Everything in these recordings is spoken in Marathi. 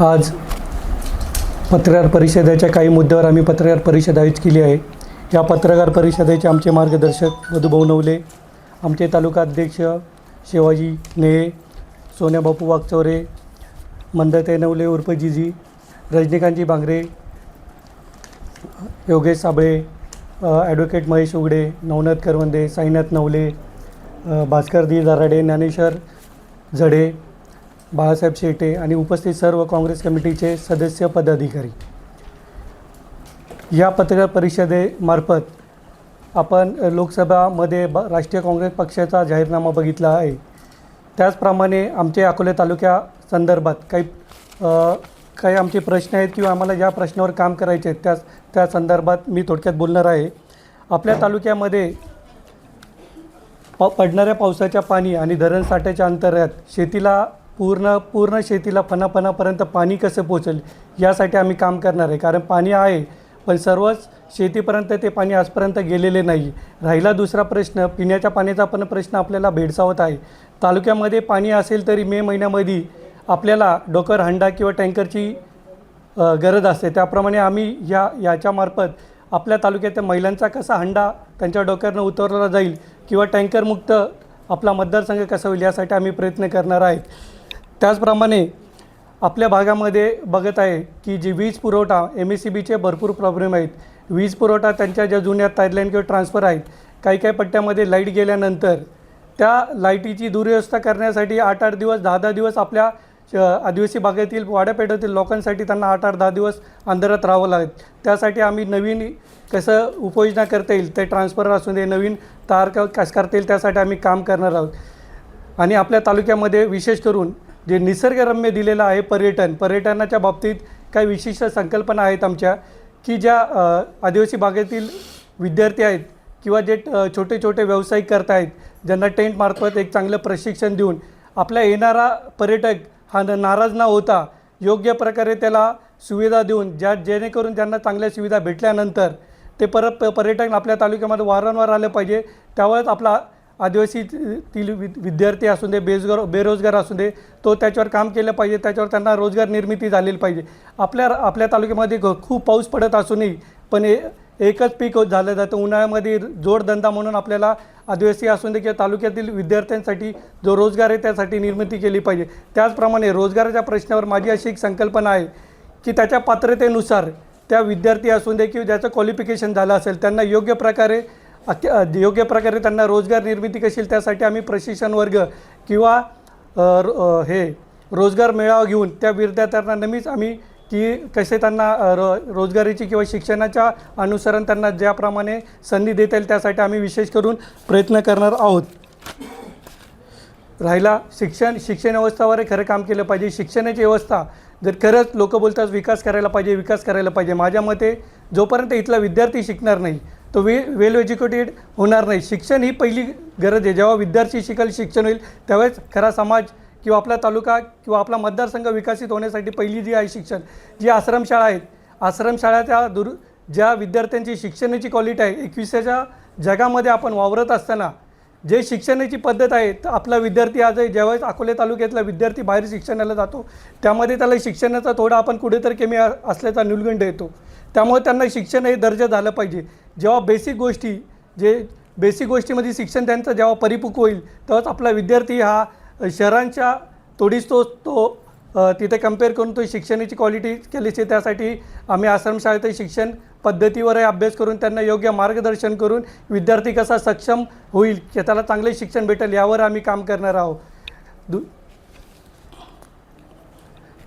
आज पत्रकार परिषदेच्या काही मुद्द्यावर आम्ही पत्रकार परिषद आयोजित केली आहे. या पत्रकार परिषदेचे आमचे मार्गदर्शक मधुभाऊ नवले आमचे तालुका अध्यक्ष शिवाजी नेहे सोन्याबापू वागचौरे मंदते नवले उर्फ जिजी रजनीकांतजी बांगरे योगेश साबळे ॲडव्होकेट महेश उगडे नवनाथ करवंदे साईनाथ नवले भास्कर दी दराडे ज्ञानेश्वर झडे बाळासाहेब शेटे आणि उपस्थित सर्व काँग्रेस कमिटीचे सदस्य पदाधिकारी. या पत्रकार परिषदेमार्फत आपण लोकसभामध्ये ब राष्ट्रीय काँग्रेस पक्षाचा जाहीरनामा बघितला आहे. त्याचप्रमाणे आमचे अकोले तालुक्या संदर्भात काही काही आमचे प्रश्न आहेत किंवा आम्हाला ज्या प्रश्नावर काम करायचे आहेत त्या त्या संदर्भात मी थोडक्यात बोलणार आहे. आपल्या तालुक्यामध्ये प पडणाऱ्या पावसाच्या पाणी आणि धरण साठ्याच्या अंतर्गत शेतीला पूर्ण पूर्ण शेतीला फणाफणापर्यंत पाणी कसं पोचेल यासाठी आम्ही काम करणार आहे. कारण पाणी आहे पण सर्वच शेतीपर्यंत ते पाणी आजपर्यंत गेलेले नाही. राहिला दुसरा प्रश्न पिण्याच्या पाण्याचा पण प्रश्न आपल्याला भेडसावत आहे. तालुक्यामध्ये पाणी असेल तरी मे महिन्यामध्ये आपल्याला डोकर हंडा किंवा टँकरची गरज असते. त्याप्रमाणे आम्ही या याच्यामार्फत आपल्या तालुक्यातील महिलांचा कसा हंडा त्यांच्या डोक्यावरनं उतरवला जाईल किंवा टँकरमुक्त आपला मतदारसंघ कसा होईल यासाठी आम्ही प्रयत्न करणार आहेत. त्याचप्रमाणे आपल्या भागामध्ये बघत आहे की जी वीज पुरवठा एम एस सी बीचे भरपूर प्रॉब्लेम आहेत. वीज पुरवठा त्यांच्या ज्या जुन्या ताईडलाईन किंवा ट्रान्सफर आहेत काही काही पट्ट्यामध्ये लाइट गेल्यानंतर त्या लाईटीची दुरव्यवस्था करण्यासाठी आठ आठ दिवस दहा दहा दिवस आपल्या श- आदिवासी भागातील वाड्यापेठातील लोकांसाठी त्यांना आठ आठ दहा दिवस अंधारात राहावं लागेल. त्यासाठी आम्ही नवीन कसं उपाययोजना करता येईल ते ट्रान्सफर असू दे नवीन तार कसं करता येईल त्यासाठी आम्ही काम करणार आहोत. आणि आपल्या तालुक्यामध्ये विशेष करून जे निसर्गरम्य दिलेलं आहे पर्यटन पर्यटनाच्या बाबतीत काही विशिष्ट संकल्पना आहेत आमच्या की ज्या आदिवासी भागातील विद्यार्थी आहेत किंवा जे छोटे छोटे व्यावसायिक करत आहेत ज्यांना टेंटमार्फत एक चांगलं प्रशिक्षण देऊन आपल्या येणारा पर्यटक हा न- नाराज न होता योग्य प्रकारे त्याला सुविधा देऊन ज्या जेणेकरून त्यांना चांगल्या सुविधा भेटल्यानंतर ते परत प- पर्यटन आपल्या तालुक्यामध्ये वारंवार आलं पाहिजे त्यावेळेस आपला आदिवासीतील विद वि विद्यार्थी असू दे बेरोजगार बेरोजगार असू दे तो त्याच्यावर काम केलं पाहिजे त्याच्यावर त्यांना रोजगार निर्मिती झालेली पाहिजे. आपल्या आपल्या तालुक्यामध्ये खूप पाऊस पडत असूनही पण ए एकच पीक होत झालं जातं. उन्हाळ्यामध्ये जोडधंदा म्हणून आपल्याला आदिवासी असून दे किंवा तालुक्यातील विद्यार्थ्यांसाठी जो रोजगार आहे त्यासाठी निर्मिती केली पाहिजे. त्याचप्रमाणे रोजगाराच्या प्रश्नावर माझी अशी एक संकल्पना आहे की त्याच्या पात्रतेनुसार त्या विद्यार्थी असून दे किंवा ज्याचं क्वालिफिकेशन झालं असेल त्यांना योग्य प्रकारे अत्य योग्य प्रकारे त्यांना रोजगार निर्मिती कशी त्यासाठी आम्ही प्रशिक्षण वर्ग किंवा हे रोजगार मेळावा घेऊन त्या विद्यार्थ्यांना नेहमीच आम्ही की कसे त्यांना रो रोजगारीची किंवा शिक्षणाच्या अनुसरण त्यांना ज्याप्रमाणे संधी देता येईल त्यासाठी आम्ही विशेष करून प्रयत्न करणार आहोत. राहिला शिक्षण शिक्षण व्यवस्थावर खरं काम केलं पाहिजे. शिक्षणाची व्यवस्था जर खरंच लोक बोलतात विकास करायला पाहिजे विकास करायला पाहिजे. माझ्या मते जोपर्यंत इथला विद्यार्थी शिकणार नाही तो वे वेल एज्युकेटेड होणार नाही. शिक्षण ही पहिली गरज आहे. जेव्हा विद्यार्थी शिकल शिक्षण होईल त्यावेळेस खरा समाज किंवा आपला तालुका किंवा आपला मतदारसंघ विकसित होण्यासाठी पहिली जी आहे शिक्षण जी आश्रमशाळा आहेत. आश्रमशाळाच्या दुर ज्या विद्यार्थ्यांची शिक्षणाची क्वालिटी आहे एकविसाच्या जगामध्ये आपण वावरत असताना जे शिक्षणाची पद्धत आहे तर आपला विद्यार्थी आज ज्यावेळेस अकोले तालुक्यातला विद्यार्थी बाहेर शिक्षणाला जातो त्यामध्ये त्याला शिक्षणाचा थोडा आपण कुठेतरी कमी असल्याचा निलगंड येतो. त्यामुळे त्यांना शिक्षण हे दर्जा झालं पाहिजे. जेव्हा बेसिक गोष्टी जे बेसिक गोष्टीमध्ये शिक्षण त्यांचं जेव्हा परिपक्व होईल तेव्हाच आपला विद्यार्थी हा शहरांच्या तोडीस तो तो तिथे कंपेअर करून तो शिक्षणाची क्वालिटी केलीची त्यासाठी आम्ही आश्रमशाळेत शिक्षण पद्धतीवरही अभ्यास करून त्यांना योग्य मार्गदर्शन करून विद्यार्थी कसा सक्षम होईल की त्याला चांगले शिक्षण भेटेल यावर आम्ही काम करणार आहोत. दु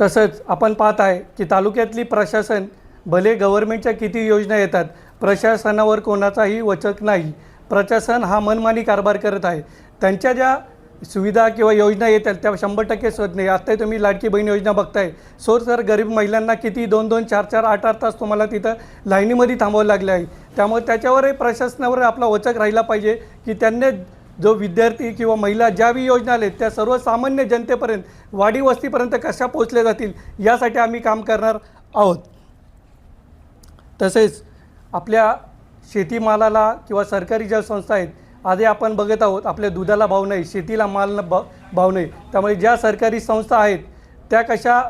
तसंच आपण पाहत आहे की तालुक्यातली प्रशासन भले गव्हर्मेंटच्या किती योजना येतात प्रशासनावर कोणाचाही वचक नाही. प्रशासन हा मनमानी कारभार करत आहे. त्यांच्या ज्या सुविधा किंवा योजना येतात त्या शंभर टक्के शोध नाही आत्ता तुम्ही लाडकी बहीण योजना बघताय. सो सर गरीब महिलांना किती दोन दोन चार चार आठ आठ तास तुम्हाला तिथं लाईनीमध्ये थांबावं लागलं आहे. त्यामुळे त्याच्यावरही प्रशासनावर आपला वचक राहिला पाहिजे की त्यांनी जो विद्यार्थी किंवा महिला ज्या बी योजना आल्या त्या सर्वसामान्य जनतेपर्यंत वाडी वस्तीपर्यंत कशा पोचल्या जातील यासाठी आम्ही काम करणार आहोत. तसेच आपल्या शेतीमालाला किंवा सरकारी ज्या संस्था आहेत आधी आपण बघत आहोत आपल्या दुधाला भाव नाही शेतीला माल न भाव भाव नाही. त्यामुळे ज्या सरकारी संस्था आहेत त्या कशा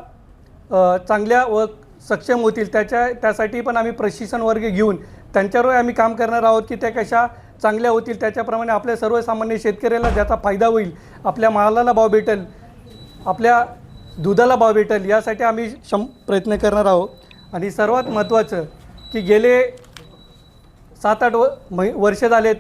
चांगल्या व सक्षम होतील त्याच्या त्यासाठी पण आम्ही प्रशिक्षण वर्ग घेऊन त्यांच्यावर आम्ही काम करणार आहोत की त्या कशा चांगल्या होतील त्याच्याप्रमाणे आपल्या सर्वसामान्य शेतकऱ्याला ज्याचा फायदा होईल आपल्या मालाला भाव भेटेल आपल्या दुधाला भाव भेटेल यासाठी आम्ही शं प्रयत्न करणार आहोत. आणि सर्वात महत्त्वाचं की गेले सात आठ व मै वर्ष झालेत.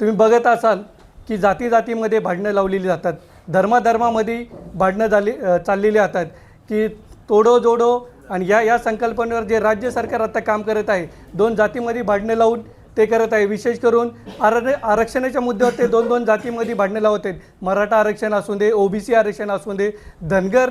तुम्ही बघत असाल की जाती जातीमध्ये भांडणं लावलेली जातात. धर्माधर्मामध्ये भांडणं झाली चाललेली जातात की तोडो जोडो आणि या या संकल्पनेवर जे राज्य सरकार आता काम करत आहे दोन जातीमध्ये भांडणं लावून ते करत आहे. विशेष करून आर आरक्षणाच्या मुद्द्यावर ते दोन दोन जातीमध्ये भांडणं लावत आहेत. मराठा आरक्षण असू दे ओबीसी आरक्षण असू दे धनगर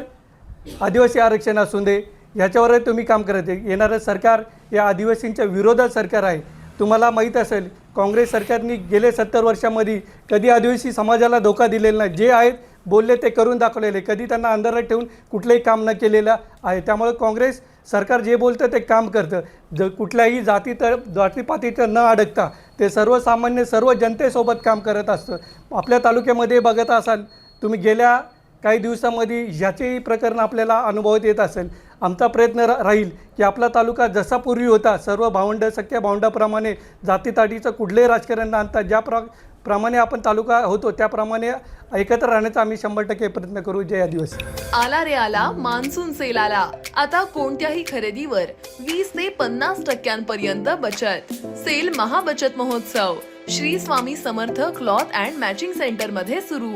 आदिवासी आरक्षण असू दे याच्यावरही तुम्ही काम करत आहे. येणारं सरकार या आदिवासींच्या विरोधात सरकार आहे. तुम्हाला माहीत असेल काँग्रेस सरकारने गेले सत्तर वर्षामध्ये कधी आदिवासी समाजाला धोका दिलेला नाही. जे आहेत बोलले ते करून दाखवलेले. कधी त्यांना अंधारात ठेवून कुठलंही काम न केलेलं आहे. त्यामुळे काँग्रेस सरकार जे बोलतं ते काम करतं. ज कुठल्याही जाती तर जातीपातीचं न अडकता ते सर्वसामान्य सर्व जनतेसोबत काम करत असतं. आपल्या तालुक्यामध्ये बघत असाल तुम्ही गेल्या काही दिवसामध्ये ह्याचेही प्रकरण आपल्याला अनुभवत येत असेल आमचा प्रयत्न रा राहील की आपला तालुका जसा पूर्वी होता सर्व भावंड सख्या भावंडाप्रमाणे जातीताटीचं कुठलंही राजकारण न आणता ज्या प्र प्रमाणे आपण तालुका होतो त्याप्रमाणे एकत्र राहण्याचा आम्ही शंभर टक्के प्रयत्न करू. जय आदिवासी. आला रे आला मान्सून सेल आला. आता कोणत्याही खरेदीवर वीस ते पन्नास टक्क्यांपर्यंत बचत. सेल महाबचत महोत्सव. Shri Swami Samarth cloth and matching सेंटरमध्ये सुरू.